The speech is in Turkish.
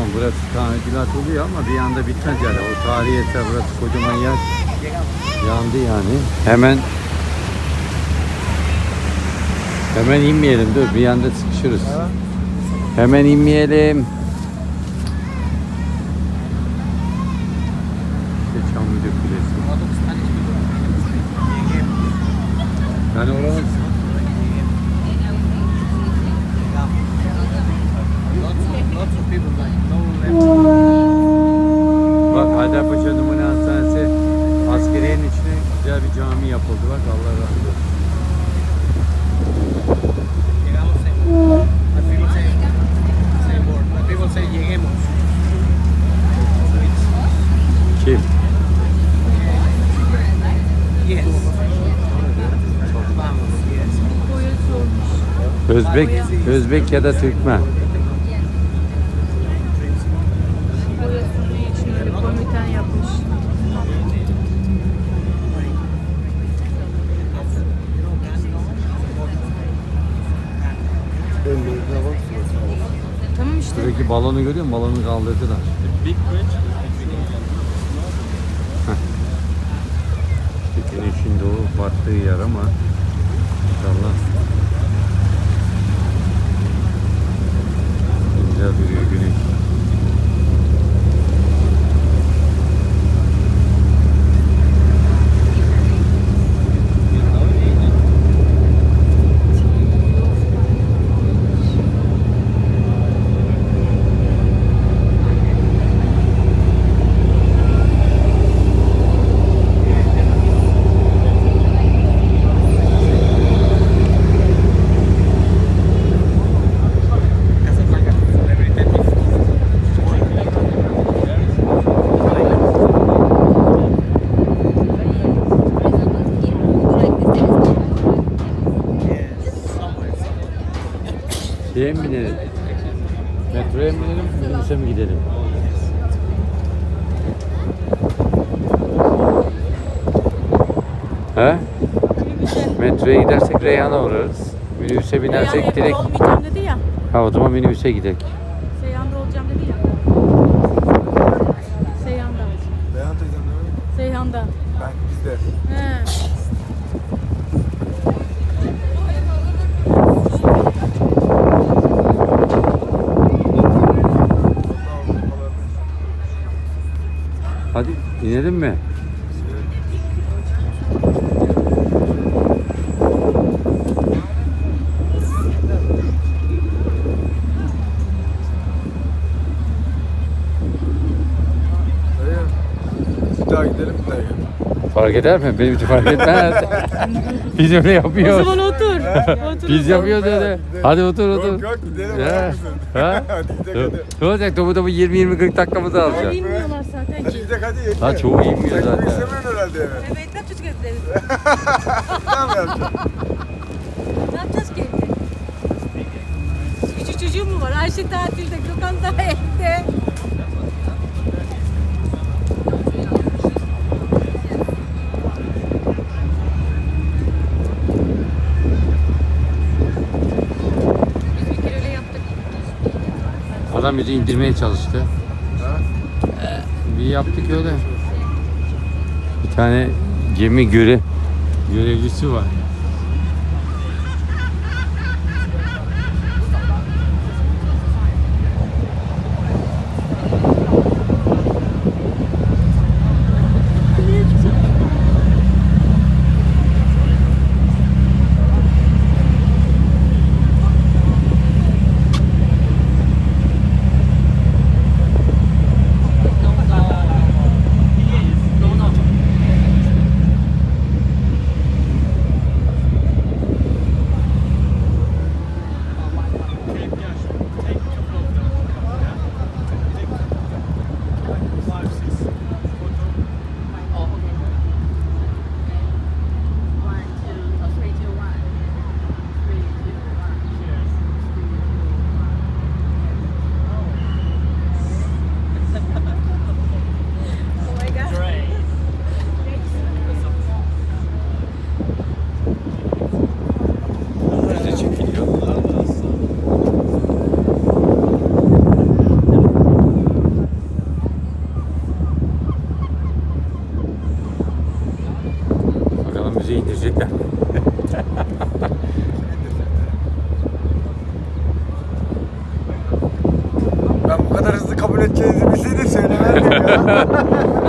Tamam burası tadilat oluyor ama bir anda bitmez yani. O tarihi eser burası kocaman yer. Yandı yani. Hemen Hemen inmeyelim dur bir anda sıkışırız. Hemen inmeyelim. Çamlıca Kulesi. Yani oranın Bak Haydarpaşa Numune Hastanesi askeriyenin içine güzel bir cami yapıldı. Bak Allah razı olsun. Kim? yes. Özbek, Özbek ya da Türkmen. Boyasını için öyle komiten yapmış. Tamam işte. Şuradaki balonu görüyor musun? Balonu kaldırdılar. Heh. İşte güneşin doğu battığı yer ama inşallah Şeye mi binelim? Metroya mı binelim? Minibüse mi gidelim? He? Metroya gidersek Reyhan'a uğrarız. Minibüse binersek direkt... olmayacağım dedi ya. Ha o zaman minibüse gidelim. İnelim mi? Daha gidelim bir daha gidelim. Fark eder mi? Benim için fark etmez. Biz öyle O yapıyoruz. zaman otur. otur. Biz yapıyoruz öyle. Hadi otur otur. Yok yok gidelim. Ya. var mısın? Ha? hadi gidelim hadi. Ne olacak? Topu topu 20-20-40 dakikamızı alacak. Bilmiyorlar zaten Gidelim hadi yeter. Ha, çoğu Sen zaten. istemiyorsun herhalde eve. Evet ne yapacağız ki evde? Tamam yapacağım. Ne yapacağız ki evde? Küçük çocuğum mu var? Ayşe tatilde, Gökhan da evde. Adam bizi indirmeye çalıştı. Ha? Bir yaptık öyle. Bir tane gemi göre görevlisi var. Bizi indirecekler. Ben bu kadar hızlı kabul edeceğinizi bilseydim söylemezdim ya.